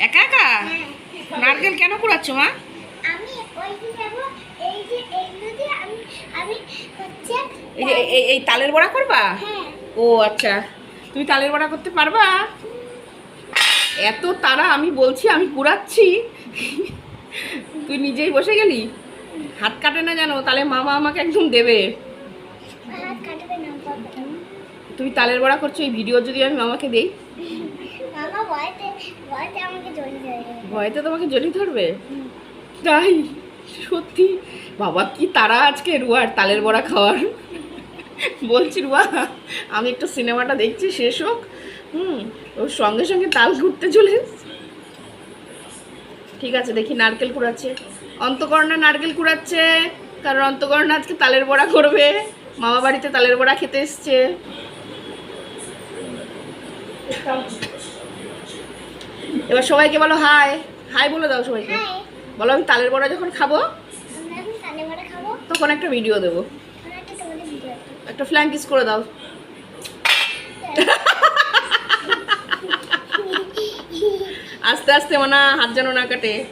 একা একা? হ্যাঁ। নারকেল কেন কুড়াচ্ছ মা? এই তালের বড়া করবা? হ্যাঁ। ও আচ্ছা। তুমি তালের বড়া করতে পারবা? এত তারা আমি বলছি আমি কুড়াচ্ছি। তুই নিজেই বসে গেলি? হাত কাটে না জানো তাহলে মামা আমাকে একদম দেবে। তুমি তালের বড়া করছ এই ভিডিও যদি আমি মামাকে দেই। ভয়তে তোমাকে জড়িয়ে ধরবে? তাই? সত্যি? বাবা, কি তারা আজকে রুয়ার তালের বড়া খাওয়ার? বলছি, রুয়া, আমি একটু সিনেমাটা দেখছি, শেষ হোক। হুম, ওর সঙ্গে সঙ্গে তাল ঘুরতে চলে ঠিক আছে, দেখি নারকেল কুড়াচ্ছে। অন্তকর্ণা নারকেল কুড়াচ্ছে, কারণ অন্তকর্ণা আজকে তালের বড়া করবে। মামা বাড়িতে তালের বড়া খেতে এসছে। এবার সবাইকে বলো হাই হাই বলে দাও সবাইকে। বলো আমি তালের বড়া যখন খাব তখন একটা ভিডিও দেবো। একটা ফ্ল্যাঙ্কিস ফ্ল্যাঙ্ক কিস করে দাও। আস্তে আস্তে মানা হাত যেন না কাটে।